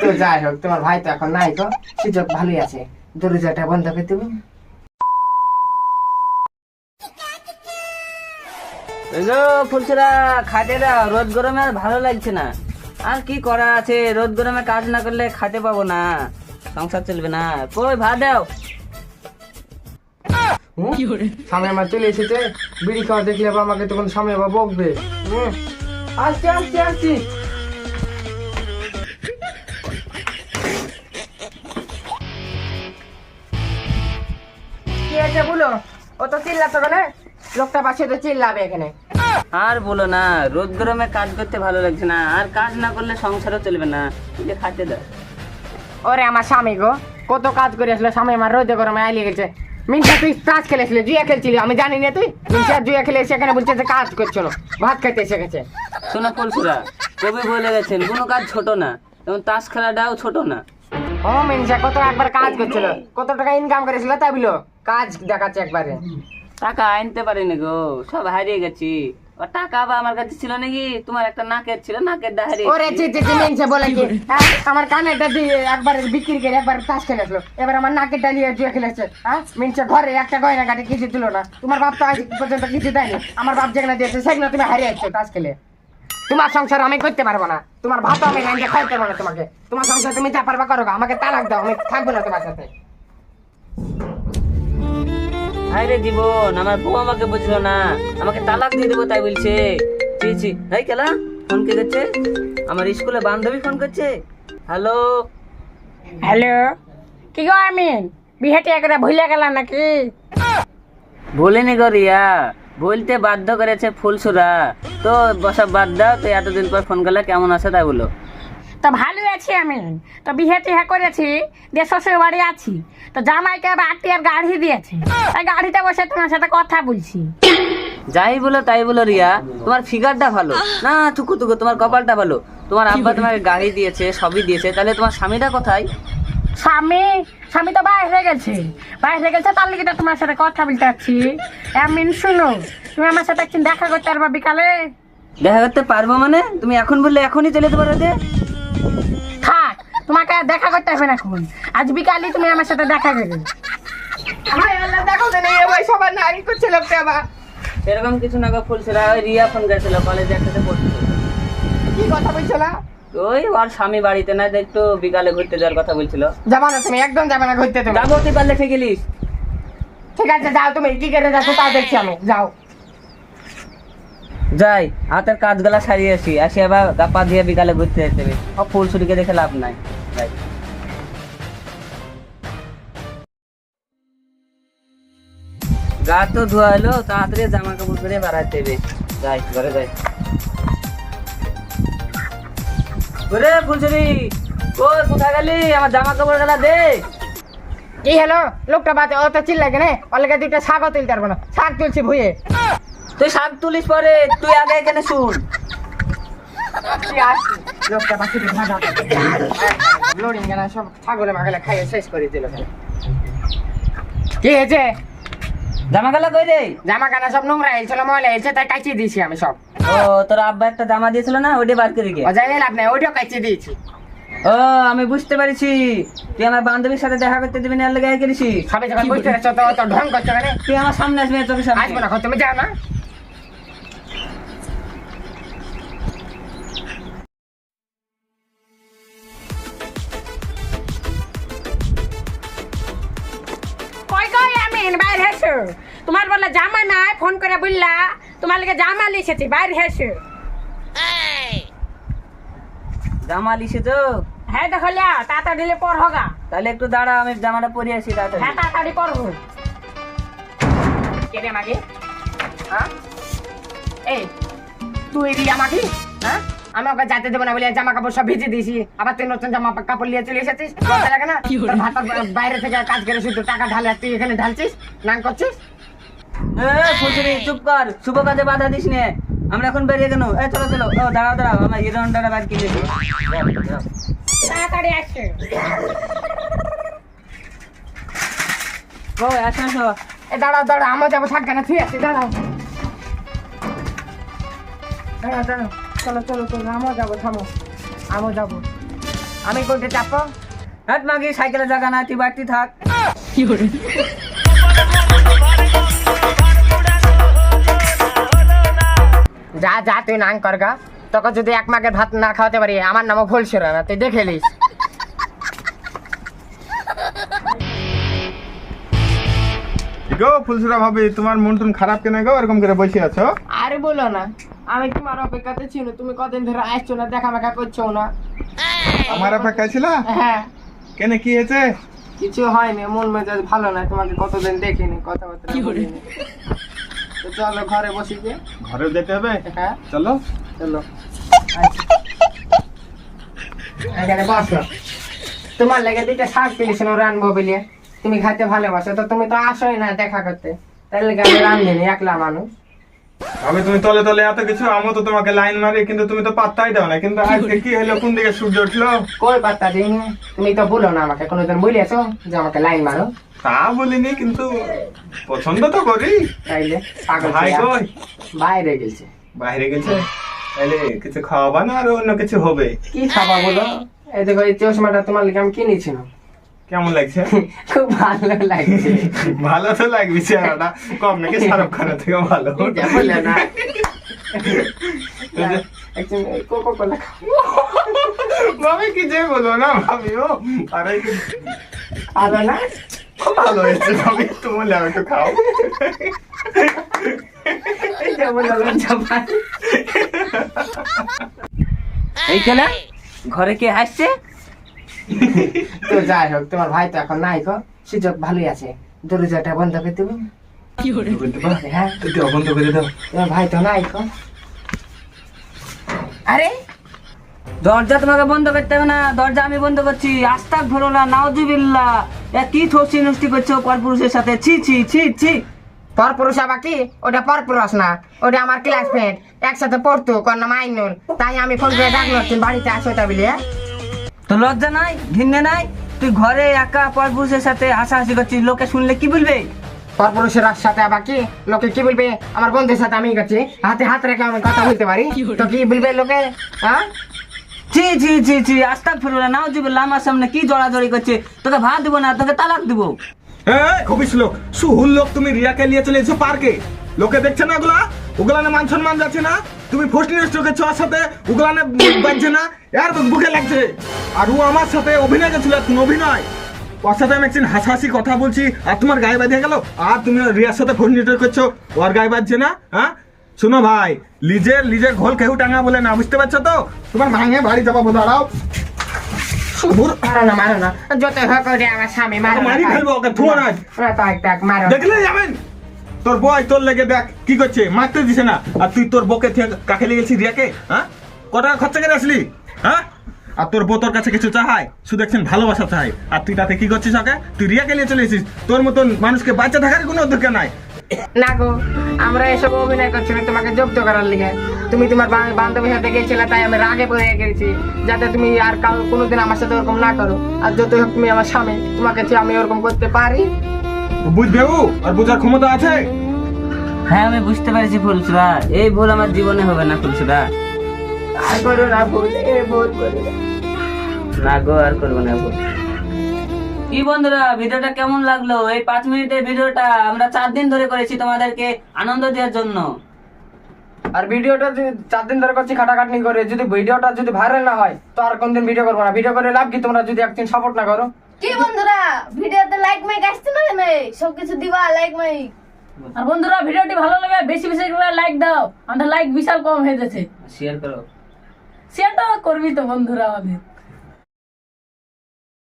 তো যাই হোক তোমার ভাই তো এখন নাই তো সুযোগ ভালোই আছে। দরজাটা বন্ধ করে দেবো ওই গো খাটে দাও। রোদ গরমে আর ভালো লাগছে না। আর কি করা আছে? রোদ গরমে কাজ না করলে খাতে পাবো না। সংসার চলবে না। কই ভাত দাও। সামনে আমার চলে এসেছে। বিড়ি খাওয়া দেখলে আমাকে তখন সামনে আবার বকবে। হুম। আসছি আসছি আসছি। কি বলো? ও তো চিল্লাতো কেন? লোকটা পাশে তো চিল্লাবে এখানে। আর বলো না রোদ গরমে কাজ করতে ভালো লাগছে না আর কাজ না করলে সংসারও চলবে না। যে খাতে দাও। ওরে আমার স্বামী গো কত কাজ করে আসলে স্বামী আমার রোদে গরমে আইলে গেছে। মিনসা তুই কাজ খেলেছিলি জুয়া খেলছিলি? আমি জানি না তুই। মিনসা জুয়া খেলে এসে এখানে বলছে যে কাজ করছিল ভাত খেতে এসে গেছে। শোনো ফুলছুরা কবি বলে গেছেন কোনো কাজ ছোট না এবং তাস খেলাটাও ছোট না। ও মিনসা কত একবার কাজ করছিল কত টাকা ইনকাম করেছিল তাই বলো। কাজ দেখাচ্ছে একবারে। টাকা আনতে পারিনি গো সব হারিয়ে গেছি। ও টাকা বা আমার কাছে ছিল নাকি? তোমার একটা নাকের ছিল নাকের দা হারিয়ে ওরে চি চি চি মিনসা বলে কি? হ্যাঁ আমার কানেরটা দিয়ে একবার বিক্রি করে একবার তাস খেলেছিল এবার আমার নাকেরটা নিয়ে জুয়া খেলেছে। হ্যাঁ ঘরে একটা গয়না কাটে কিছু দিল না। তোমার বাপ তো আজ পর্যন্ত কিছু দেয়নি। আমার বাপ যেগুলো দিয়েছে সেগুলো তুমি হারিয়ে যাচ্ছ তাস খেলে। তোমার সংসার আমি করতে পারব না। তোমার ভাত আমি খাইতে পারব না তোমাকে। তোমার সংসার তুমি যা পারবা করো আমাকে তালাক দাও আমি থাকব না তোমার সাথে। হায়রে জীবন আমার বউ আমাকে বুঝলো না। আমাকে তালাক দিয়ে দেবো তাই বলছে। ছি ছি। এই কেলা ফোন কে করছে? আমার স্কুলে বান্ধবী ফোন করছে। হ্যালো? হ্যালো? কি গো আমিন? বিহেটি করে ভুলে গেল নাকি? বলিনি গো রিয়া। বলতে বাধ্য করেছে ফুলসুরা। তো বসা বাদ দাও তো এতদিন পর ফোন করলে কেমন আছে তাই বলো। তো ভালোই আছি আমি। তো বিহে টিহা করেছি দিয়ে শ্বশুর বাড়ি আছি। তো জামাইকে আটটি আর গাড়ি দিয়েছে। তাই গাড়িতে বসে তোমার সাথে কথা বলছি। যাই বলো তাই বলো রিয়া। তোমার ফিগারটা ভালো। না টুকু টুকু তোমার কপালটা ভালো। তোমার আব্বা তোমাকে গাড়ি দিয়েছে সবই দিয়েছে। তাহলে তোমার স্বামীটা কোথায়? স্বামী স্বামী তো বাইরে গেছে। বাইরে গেছে তার লিগে তো তোমার সাথে কথা বলতে আছি আমিন শুনো তুমি আমার সাথে একদিন দেখা করতে পারবা বিকালে? দেখা করতে পারব মানে? তুমি এখন বললে এখনই চলে যেতে পারো যে থাক তোমাকে আর দেখা করতে হবে না এখন। আজ বিকালে তুমি আমার সাথে দেখা করবে। হায় আল্লাহ দেখো তো নেই ওই সবার নারী করছে লোকটা আবার সেরকম কিছু না গো ওই রিয়া ফোন করেছিল কলেজে একসাথে পড়তো। কি কথা ওই ওর স্বামী বাড়িতে না একটু বিকালে ঘুরতে যাওয়ার কথা বলছিল। যাবা না তুমি একদম যাবে না ঘুরতে তুমি। যাব তুই পারলে ঠিক ঠিক আছে যাও তুমি কি করে যাচ্ছ তা দেখছি আমি যাও। যাই, হাতের কাজগুলা সারিয়ে আসি আসি আবার গাপা দিয়ে বিকালে ঘুরতে যেতে হবে। ফুল ছুটিকে দেখে লাভ নাই। যাই। গা তো ধোয়া হলো তাড়াতাড়ি জামা কাপড় পরে বেড়াতে হবে। যাই, ঘরে যাই। ওরে ফুলছড়ি, কই, কোথায় গেলি? আমার জামা কাপড় গেলা দে। কি হলো? লোকটা বাতে অত চিল্লা কেন? অলেগে দুইটা শাকও তুলতে পারব না। শাক তুলছি ভুয়ে তুই শাক তুলিস পরে তুই আগে এখানে শুন। লোকটা সব ছাগলে মাগলে খাইয়ে শেষ করে দিল কি হয়েছে? জামা গেলা কই রে? জামা কানা সব নোংরা হয়েছিল ময়লা হয়েছে তাই কাচিয়ে দিয়েছি আমি সব। ও তোর আব্বা একটা জামা দিয়েছিল না ওটা বার করে গিয়ে অজাই লাভ নাই কাচিয়ে দিয়েছি। ও আমি বুঝতে পারছি। তুই আমার বান্ধবীর সাথে দেখা করতে দিবি না লেগে গেছিস সবাই যখন বুঝতে পারছ তো তো ঢং করছ কেন? তুই আমার সামনে আসবি না চোখের আসব না তুমি যাও না। আমিন বাইরে হেসো তোমার বলে জামা নাই। ফোন করে বললা তোমার লিগে জামা লিখেছি বাইরে হেসো জামা লিসে তো? হ্যাঁ দেখো লিয়া তাড়াতাড়ি দিলে পর হোগা। তাহলে একটু দাঁড়া আমি জামাটা পরে আসি তাড়াতাড়ি। হ্যাঁ তাড়াতাড়ি পরবো কে রে মাগে হ্যাঁ? এই তুই দি আমাকে? হ্যাঁ? আমি ওকে যাতে দেবো না বলে জামা কাপড় সব ভিজে দিয়েছি। আবার তুই নতুন জামা কাপড় নিয়ে চলে এসেছিস? লাগে না? বাইরে থেকে কাজ করে শুধু টাকা ঢালে তুই এখানে ঢালছিস? নাং করছিস? এ ফুলছড়ি চুপ কর। শুভ কাজে বাধা দিস নে। আমরা এখন বেরিয়ে কেন এ চলো চলো। ও দাঁড়াও দাঁড়াও। আমার তাড়াতাড়ি ও আসো আসো এ দাঁড়াও দাঁড়াও। আমার যাব থাক কেন তুই আসি দাঁড়াও। দাঁড়াও দাঁড়াও। চলো চলো চলো আমও যাব থামো আমও যাব। আমি কোনটা চাপো। হাত মাগি সাইকেলে জায়গা না তুই বাড়তি থাক। কি যা যা তুই নাং কর গা। তোকে যদি এক মাকে ভাত না খাওয়াতে পারি আমার নামও ভুল ছিল না তুই দেখে লিস গো ফুলসুরা ভাবি তোমার মন টুন খারাপ কেন গো? এরকম করে বসে আছো? আরে বলো না। আমি তোমার অপেক্ষাতে ছিল তুমি কদিন ধরে আসছো না দেখা মেখা করছ না। আমার অপেক্ষা ছিল? হ্যাঁ। কেন কি হয়েছে? কিছু হয়নি মন মেজাজ ভালো না তোমাকে কতদিন দেখিনি কথাবার্তা বলিনি। তো চলো ঘরে বসি গিয়ে। ঘরে যেতে হবে? হ্যাঁ। চলো। চলো। এখানে বসো। তোমার লেগে দুইটা শাক পেয়েছিল রানবো বলিয়ে। তুমি খাইতে ভালোবাসো তো তুমি তো আসোই না দেখা করতে। তাই লেগে আমি রান্ধিনি একলা মানুষ। আমি তুমি তলে তলে এত কিছু আমও তো তোমাকে লাইন মারি কিন্তু তুমি তো পাত্তাই দাও না। কিন্তু আজকে কি হলো? কোন দিকে সূর্য উঠল? কই পাত্তা দিইনি তুমি তো বলো না আমাকে কোনোদিন বলিয়েছো যে আমাকে লাইন মারো। তা বলিনি কিন্তু পছন্দ তো করি। তাইলে পাগল ভাই কই? বাইরে গেছে। বাইরে গেছে? তাহলে কিছু খাওয়াবা না আর অন্য কিছু হবে? কি খাবা বলো? এই দেখো এই চশমাটা তোমার লিগে আমি কিনেছিলাম। কেমন লাগছে? খুব ভালো লাগছে। ভালো তো লাগবে চেহারাটা। কম নাকি শাহরুখ খানের থেকে ভালো। বলে না। ভাবি কি যে বলো না ভাবিও আরে আদা না? ভালো হয়েছে ভাবি। তুমি লেও একটু খাও। বলে এই কেলা ঘরে কে আসছে তো যাই হোক তোমার ভাই তো এখন নাই সুযোগ ভালোই আছে। দরজাটা বন্ধ করে দেবো হ্যাঁ। বন্ধ করে দাও। তোমার ভাই তো নাই গো। আরে! দরজা তোমাকে বন্ধ করতে হবে না। দরজা আমি বন্ধ করছি। নাওজুবিল্লা এ কি থসি নষ্টি করছ পরপুরুষের সাথে? ছি ছি ছি ছি। পরপুরুষ আবার কি? ওটা পরপুরুষ না। ওটা আমার ক্লাসমেট একসাথে পড়তো কোন নাম আইনুল তাই আমি ফোন করে ডাকলো বাড়িতে আসো তা বলে তো লজ্জা নাই? ঘিন্নে নাই? তুই ঘরে একা পরপুরুষের সাথে হাসাহাসি করছিস লোকে শুনলে কি বলবে? পরপুরুষের সাথে আবার কি? লোকে কি বলবে? আমার বন্ধুর সাথে আমি করছি। হাতে হাত রেখে আমি কথা বলতে পারি? তো কি বলবে লোকে? হ্যাঁ? ছি ছি ছি ছি আস্তাক ফিরো না নাওজুবিল্লা আমার সামনে কি জড়াজড়ি করছে? তোকে ভাত দিব না তোকে তালাক দিব। এই খুবই লোক সুহুল লোক তুমি রিয়াকে নিয়ে চলে এসো পার্কে? লোকে দেখছে না ওগুলা ওগুলা মান সম্মান যাচ্ছে না তুমি নষ্ট করছ ওর সাথে ওগুলা না বাজছে না এর বুকে লাগছে। আর ও আমার সাথে অভিনয় করছিল এখন অভিনয়। ওর সাথে আমি একদিন হাসাহাসি কথা বলছি আর তোমার গায়ে গেল। আর তুমি রিয়ার সাথে ফোন করছ ওর গায়ে বাজছে না হ্যাঁ? শোনো ভাই লিজের লিজের ঘোল কেউ টাঙা বলে না বুঝতে পারছ তো? তোমার ভাঙে বাড়ি যাব দাঁড়াও। মারো না মারো না। যত হোক আমার স্বামী মারো মারি ফেলব ওকে থুয়ো না। মারো দেখলে যাবেন। তোর বয় তোর লেগে দেখ, কি করছে? মারতে দিছে না। আর তুই তোর বকে কাকে লেগেছি রিয়াকে? হ্যাঁ? ক টাকা খরচা করে আসলি? হ্যাঁ? আর তোর বউ তোর কাছে কিছু চাহাই শুধু একজন ভালোবাসা চাই আর তুই তাতে কি করছিস ওকে? তুই রিয়াকে নিয়ে চলে এসেছিস। তোর মতন মানুষকে বাচ্চা থাকার কোনো অধিকার নাই। না গো, আমরা এসব অভিনয় করছি তোমাকে জব্দ করার লিগে। তুমি তোমার বান্ধবীর সাথে গেছিলে, তাই আমি রাগে পড়ে গেছি। যাতে তুমি আর কাউ কোনোদিন আমার সাথে ওরকম না করো। আর যত হোক তুমি আমার স্বামী, তোমাকে আমি ওরকম করতে পারি বুঝবে ও? আর বোঝার ক্ষমতা আছে? হ্যাঁ আমি বুঝতে পেরেছি ফুলসুরা। এই ভুল আমার জীবনে হবে না ফুলসুরা। আর করো না ভুল এ ভুল করো না। না গো আর করব না ভুল। কি বন্ধুরা ভিডিওটা কেমন লাগল? এই পাঁচ মিনিটের ভিডিওটা আমরা চার দিন ধরে করেছি তোমাদেরকে আনন্দ দেওয়ার জন্য। আর ভিডিওটা যদি চার দিন ধরে করছি খাটাখাটনি করে যদি ভিডিওটা যদি ভাইরাল না হয় তো আর কোনদিন ভিডিও করব না। ভিডিও করে লাভ কি? তোমরা যদি একদিন সাপোর্ট না করো। কি বন্ধুরা ভিডিওতে লাইক মাইক আসছে না কেন? সবকিছু দিবা লাইক মাইক। আর বন্ধুরা ভিডিওটি ভালো লাগে বেশি বেশি করে লাইক দাও। আমাদের লাইক বিশাল কম হয়ে যাচ্ছে। শেয়ার করো। শেয়ারটা করবি তো বন্ধুরা আমাদের।